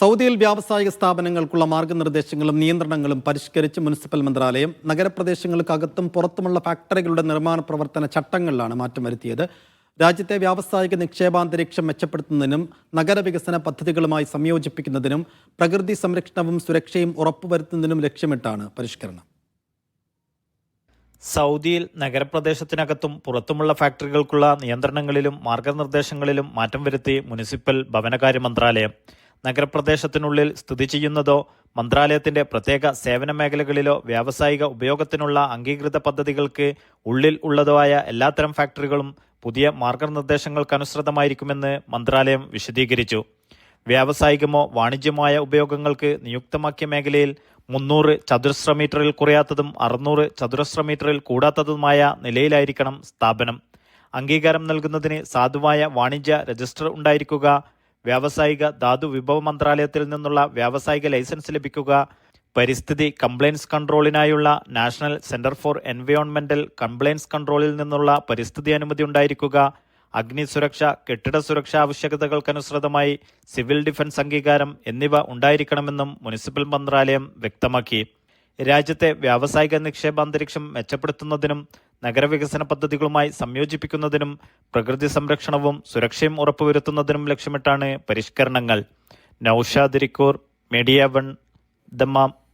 സൗദിയിൽ വ്യാവസായിക സ്ഥാപനങ്ങൾക്കുള്ള മാർഗനിർദ്ദേശങ്ങളും നിയന്ത്രണങ്ങളും പരിഷ്കരിച്ച് മുനിസിപ്പൽ മന്ത്രാലയം നഗരപ്രദേശങ്ങൾക്കകത്തും പുറത്തുമുള്ള ഫാക്ടറികളുടെ നിർമ്മാണ പ്രവർത്തന ചട്ടങ്ങളിലാണ് മാറ്റം വരുത്തിയത്. രാജ്യത്തെ വ്യാവസായിക നിക്ഷേപാന്തരീക്ഷം മെച്ചപ്പെടുത്തുന്നതിനും നഗരവികസന പദ്ധതികളുമായി സംയോജിപ്പിക്കുന്നതിനും പ്രകൃതി സംരക്ഷണവും സുരക്ഷയും ഉറപ്പുവരുത്തുന്നതിനും ലക്ഷ്യമിട്ടാണ് പരിഷ്കരണം. സൗദിയിൽ നഗരപ്രദേശത്തിനകത്തും പുറത്തുമുള്ള ഫാക്ടറികൾക്കുള്ള നിയന്ത്രണങ്ങളിലും മാർഗനിർദ്ദേശങ്ങളിലും മാറ്റം വരുത്തി മുനിസിപ്പൽ ഭവനകാര്യ മന്ത്രാലയം. നഗരപ്രദേശത്തിനുള്ളിൽ സ്ഥിതി ചെയ്യുന്നതോ മന്ത്രാലയത്തിന്റെ പ്രത്യേക സേവന മേഖലകളിലോ വ്യാവസായിക ഉപയോഗത്തിനുള്ള അംഗീകൃത പദ്ധതികൾക്ക് ഉള്ളിൽ ഉള്ളതോ ആയ എല്ലാത്തരം ഫാക്ടറികളും പുതിയ മാർഗനിർദ്ദേശങ്ങൾക്കനുസൃതമായിരിക്കുമെന്ന് മന്ത്രാലയം വിശദീകരിച്ചു. വ്യാവസായികമോ വാണിജ്യമായ ഉപയോഗങ്ങൾക്ക് നിയുക്തമാക്കിയ മേഖലയിൽ മുന്നൂറ് ചതുരശ്ര മീറ്ററിൽ കുറയാത്തതും അറുന്നൂറ് ചതുരശ്ര മീറ്ററിൽ കൂടാത്തതുമായ നിലയിലായിരിക്കണം സ്ഥാപനം. അംഗീകാരം നൽകുന്നതിന് സാധുവായ വാണിജ്യ രജിസ്റ്റർ ഉണ്ടായിരിക്കുക വ്യാവസായിക ധാതു വിഭവ മന്ത്രാലയത്തിൽ നിന്നുള്ള വ്യാവസായിക ലൈസൻസ് ലഭിക്കുക പരിസ്ഥിതി കംപ്ലയിൻസ് കൺട്രോളിനായുള്ള നാഷണൽ സെന്റർ ഫോർ എൻവയോൺമെന്റൽ കംപ്ലയിൻസ് കൺട്രോളിൽ നിന്നുള്ള പരിസ്ഥിതി അനുമതി ഉണ്ടായിരിക്കുക അഗ്നി സുരക്ഷ കെട്ടിട സുരക്ഷാ ആവശ്യകതകൾക്കനുസൃതമായി സിവിൽ ഡിഫൻസ് അംഗീകാരം എന്നിവ ഉണ്ടായിരിക്കണമെന്നും മുനിസിപ്പൽ മന്ത്രാലയം വ്യക്തമാക്കി. രാജ്യത്തെ വ്യാവസായിക നിക്ഷേപ അന്തരീക്ഷം മെച്ചപ്പെടുത്തുന്നതിനും നഗരവികസന പദ്ധതികളുമായി സംയോജിപ്പിക്കുന്നതിനും പ്രകൃതി സംരക്ഷണവും സുരക്ഷയും ഉറപ്പുവരുത്തുന്നതിനും ലക്ഷ്യമിട്ടാണ് പരിഷ്കരണങ്ങൾ. നൌഷാദിരിക്കൂർ മീഡിയ വൺ ദമ്മാം.